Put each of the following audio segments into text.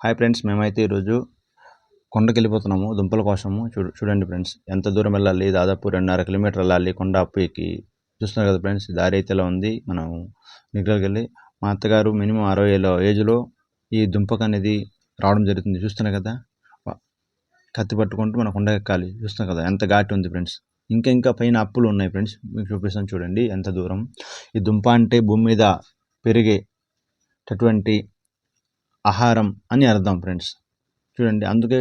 Hi friends మేమైతే ఈరోజు కొండకి వెళ్ళిపోతున్నాము దుంపల కోసము. చూడు చూడండి ఫ్రెండ్స్ ఎంత దూరం వెళ్ళాలి? దాదాపు రెండున్నర కిలోమీటర్ వెళ్ళాలి. కొండ అప్పు ఎక్కి చూస్తున్నారు కదా ఫ్రెండ్స్ దారి అయితే ఇలా ఉంది. మనం దగ్గరికి వెళ్ళి మా అత్తగారు మినిమం అరవై ఏళ్ళ ఏజ్లో ఈ దుంపకు అనేది రావడం జరుగుతుంది. చూస్తున్నారు కదా? కత్తి పట్టుకుంటూ మనం కొండ ఎక్కాలి. చూస్తున్నాం కదా? ఎంత ఘాటి ఉంది ఫ్రెండ్స్ ఇంకా ఇంకా పైన అప్పులు ఉన్నాయి ఫ్రెండ్స్ మీకు చూపిస్తాను చూడండి ఎంత దూరం. ఈ దుంప అంటే భూమి మీద పెరిగేటటువంటి ఆహారం అని అర్థం ఫ్రెండ్స్. చూడండి అందుకే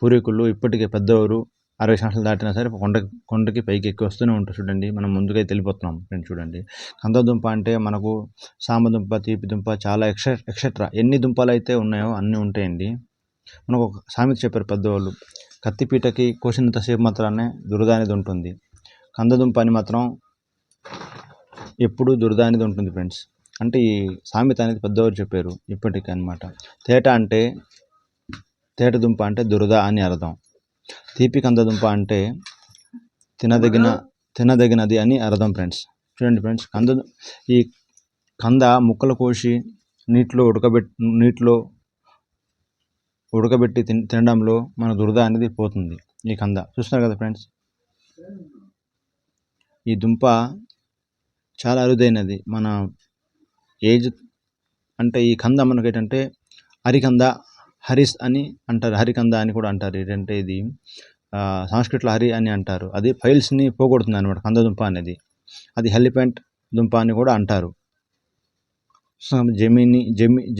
పూర్వీకులు ఇప్పటికే పెద్దవారు అరవై సంవత్సరాలు దాటినా సరే కొండ కొండకి పైకి ఎక్కి వస్తూనే ఉంటారు చూడండి. మనం ముందుగా వెళ్ళిపోతున్నాం ఫ్రెండ్స్ చూడండి. కందదుంప అంటే మనకు సామదుంప తీపి దుంప చాలా ఎక్సె ఎక్సెట్రా ఎన్ని దుంపలు అయితే ఉన్నాయో అన్నీ ఉంటాయండి. మనకు ఒక సామెత చెప్పారు పెద్దవాళ్ళు కత్తిపీటకి కోసినంతసేపు మాత్రానే దురద అనేది ఉంటుంది. కందదుంప అని మాత్రం ఎప్పుడూ దురద అనేది ఉంటుంది ఫ్రెండ్స్. అంటే ఈ సామెత అనేది పెద్దవారు చెప్పారు ఇప్పటికీ అన్నమాట తేట అంటే తేట దుంప అంటే దురద అని అర్థం. తీపి కంద దుంప అంటే తినదగిన తినదగినది అని అర్థం ఫ్రెండ్స్. చూడండి ఫ్రెండ్స్ కంద ఈ కంద ముక్కలు కోసి నీటిలో ఉడకబెట్టి నీటిలో ఉడకబెట్టి తినడంలో మన దురద అనేది పోతుంది ఈ కంద. చూస్తున్నారు కదా ఫ్రెండ్స్? ఈ దుంప చాలా అరుదైనది. మన ఏజ్ అంటే ఈ కంద మనకి ఏంటంటే హరికంద హరిస్ అని అంటారు. హరికంద అని కూడా అంటారు. ఏంటంటే ఇది సంస్కృతిలో హరి అని అంటారు. అది ఫైల్స్ని పోగొడుతుంది అనమాట కంద దుంప అనేది. అది హెలిపెంట్ దుంప అని కూడా అంటారు. సో జమి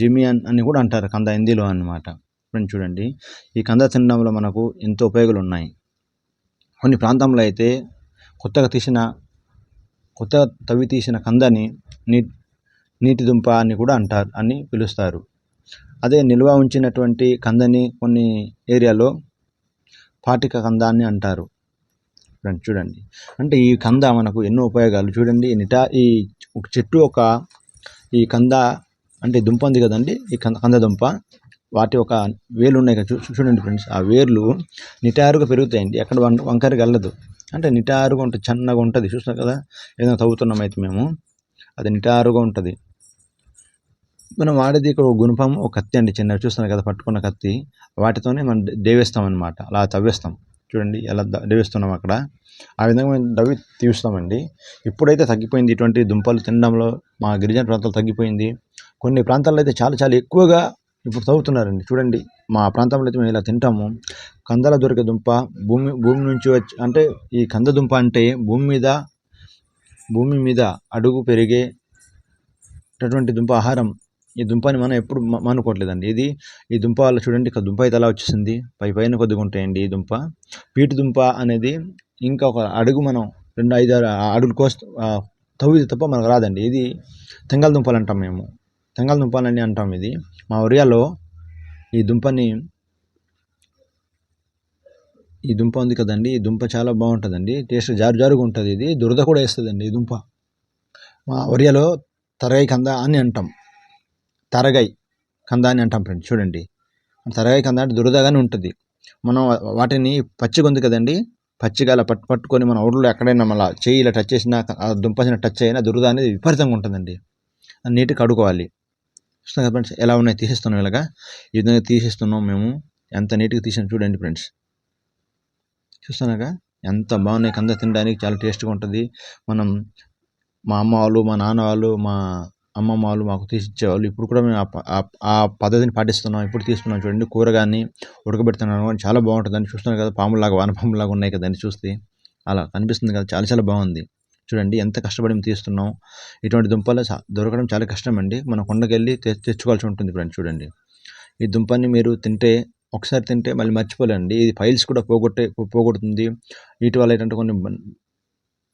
జెమి అని కూడా అంటారు కంద హిందీలో అన్నమాట. ఫ్రెండ్ చూడండి ఈ కంద తినడంలో మనకు ఎంతో ఉపయోగాలు ఉన్నాయి కొన్ని ప్రాంతంలో అయితే కొత్తగా తీసిన కొత్తగా తవ్వి తీసిన కందని నీ నీటి దుంప అని కూడా అంటారు అని పిలుస్తారు. అదే నిల్వ ఉంచినటువంటి కందని కొన్ని ఏరియాలో పాటిక కంద అని అంటారు చూడండి. అంటే ఈ కంద మనకు ఎన్నో ఉపయోగాలు. చూడండి నిటా ఈ ఒక చెట్టు ఒక ఈ కంద అంటే దుంప ఉంది కదండి ఈ కంద కంద దుంప. వాటి ఒక వేలు ఉన్నాయి కదా చూడండి ఫ్రెండ్స్. ఆ వేర్లు నిటారుగా పెరుగుతాయండి. ఎక్కడ వం వంకరగా వెళ్ళదు. అంటే నిటారుగా ఉంటుంది చన్నగా ఉంటుంది. చూస్తున్నాం కదా ఏదైనా తవ్వుతున్నాం అయితే మేము అది నిటారుగా ఉంటుంది. మనం వాడేది ఇక్కడ ఒక గుణపం ఒక కత్తి అండి. చిన్న చూస్తున్నారు కదా పట్టుకున్న కత్తి. వాటితోనే మనం దేవేస్తాం అనమాట అలా తవ్వేస్తాం. చూడండి ఎలా దేవేస్తున్నాం అక్కడ. ఆ విధంగా మేము దవ్వి తీస్తామండి ఇప్పుడైతే తగ్గిపోయింది ఇటువంటి దుంపలు తినడంలో మా గిరిజన ప్రాంతాలు తగ్గిపోయింది. కొన్ని ప్రాంతాల్లో అయితే చాలా చాలా ఎక్కువగా ఇప్పుడు తవ్వుతున్నారండి. చూడండి మా ప్రాంతంలో అయితే మేము ఇలా తింటాము. కందల దొరికే దుంప భూమి భూమి నుంచి వచ్చి అంటే ఈ కంద దుంప అంటే భూమి మీద భూమి మీద అడుగు పెరిగే అటువంటి దుంప ఆహారం. ఈ దుంపని మనం ఎప్పుడు మానుకోవట్లేదండి. ఇది ఈ దుంప వల్ల చూడండి ఇక దుంప అయితే ఎలా వచ్చేసింది. పై పైన కొద్దిగా ఉంటాయండి ఈ దుంప. పీటు దుంప అనేది ఇంకా ఒక అడుగు మనం రెండు ఐదు అడుగులు కోస్త తవ్విది తప్ప మనకు రాదండి. ఇది తెంగల్ దుంపలు అంటాం మేము. తెంగల్ దుంపలని అంటాం ఇది. మా ఒరియాలో ఈ దుంపని ఈ దుంప ఉంది కదండి. ఈ దుంప చాలా బాగుంటుందండి. టేస్ట్ జారు జారుగా ఉంటుంది ఇది. దురద కూడా వేస్తుందండి ఈ దుంప. మా ఒరియాలో తరగై కంద అని అంటాం. తరగై కంద అని అంటాం ఫ్రెండ్స్ చూడండి. తరగై కంద అంటే దురదగానే ఉంటుంది. మనం వాటిని పచ్చిగా ఉంది కదండి పచ్చిగా అలా పట్టు పట్టుకొని మన ఊర్లో ఎక్కడైనా మళ్ళీ చేయి ఇలా టచ్ చేసినా దుంపసిన టచ్ అయినా దురద అనేది విపరీతంగా ఉంటుందండి. నీట్గా కడుక్కోవాలి. కదా ఫ్రెండ్స్ ఎలా ఉన్నాయి తీసేస్తున్నాం ఇలాగా? ఈ విధంగా తీసేస్తున్నాం మేము. ఎంత నీట్గా తీసాం చూడండి ఫ్రెండ్స్. చూస్తున్నాగా ఎంత బాగున్నాయి కంద తినడానికి చాలా టేస్ట్గా ఉంటుంది. మనం మా అమ్మ వాళ్ళు మా నాన్న వాళ్ళు మా అమ్మమ్మ వాళ్ళు మాకు తీసి ఇచ్చేవాళ్ళు ఇప్పుడు కూడా మేము ఆ పద్ధతిని పాటిస్తున్నాం. ఇప్పుడు తీస్తున్నాం చూడండి కూర కానీ ఉడకబెడుతున్నాను. కానీ చాలా బాగుంటుందని చూస్తున్నాం కదా పాములాగా వానపాములాగా ఉన్నాయి కదా దాన్ని చూస్తే. అలా కనిపిస్తుంది కదా చాలా చాలా బాగుంది. చూడండి ఎంత కష్టపడి మేము తీస్తున్నాం. ఇటువంటి దుంపలు దొరకడం చాలా కష్టం అండి మనం కొండకెళ్ళి తె- తెచ్చుకోవాల్సి ఉంటుంది ఫ్రెండ్స్ చూడండి. ఈ దుంపని మీరు తింటే ఒకసారి తింటే మళ్ళీ మర్చిపోలేండి. ఇది ఫైల్స్ కూడా పోగొట్టే పోగొడుతుంది. వీటి వల్ల ఏంటంటే కొన్ని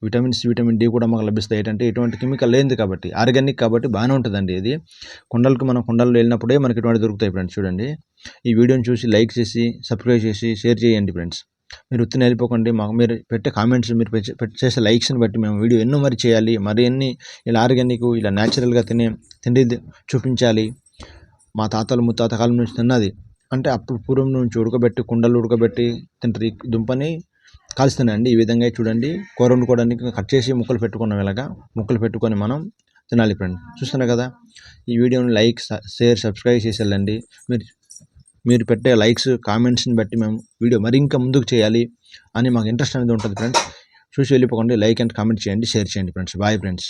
విటమిన్ విటమిన్స్ విటమిన్ డి కూడా మాకు లభిస్తాయి. ఏంటంటే ఇటువంటి కెమికల్ లేనిది కాబట్టి ఆర్గానిక్ కాబట్టి బాగానే ఉంటుందండి ఇది. కొండలకు మనం కొండల్లో వెళ్ళినప్పుడే మనకి ఇటువంటి దొరుకుతాయి ఫ్రెండ్స్ చూడండి. ఈ వీడియోని చూసి లైక్ చేసి సబ్స్క్రైబ్ చేసి షేర్ చేయండి ఫ్రెండ్స్. మీరు ఉత్తిని వెళ్ళిపోకండి. మాకు మీరు పెట్టే కామెంట్స్ మీరు చేసే లైక్స్ని బట్టి మేము వీడియో ఎన్నో మరి చేయాలి. మరి ఎన్ని ఇలా ఆర్గానిక్ ఇలా న్యాచురల్గా తినే తిండి చూపించాలి. మా తాతలు ముత్తాత కాలం నుంచి తిన్నది. అంటే అప్పుడు పూర్వం నుంచి ఉడకబెట్టి కుండలు ఉడకబెట్టి తింటారు. దుంపని కాలుస్తున్నాయండి. ఈ విధంగా చూడండి. కూర వండుకోవడానికి కట్ చేసి ముక్కలు పెట్టుకున్నాం ఇలాగా. ముక్కలు పెట్టుకొని మనం తినాలి ఫ్రెండ్ చూస్తున్నారు కదా? ఈ వీడియోని లైక్ షేర్ సబ్స్క్రైబ్ చేసి వెళ్ళండి మీరు మీరు పెట్టే లైక్స్ కామెంట్స్ని బట్టి మేము వీడియో మరి ఇంకా ముందుకు చేయాలి అని మాకు ఇంట్రెస్ట్ అనేది ఉంటుంది ఫ్రెండ్స్. చూసి వెళ్ళిపోకండి. లైక్ అండ్ కామెంట్ చేయండి. షేర్ చేయండి ఫ్రెండ్స్. Bye friends.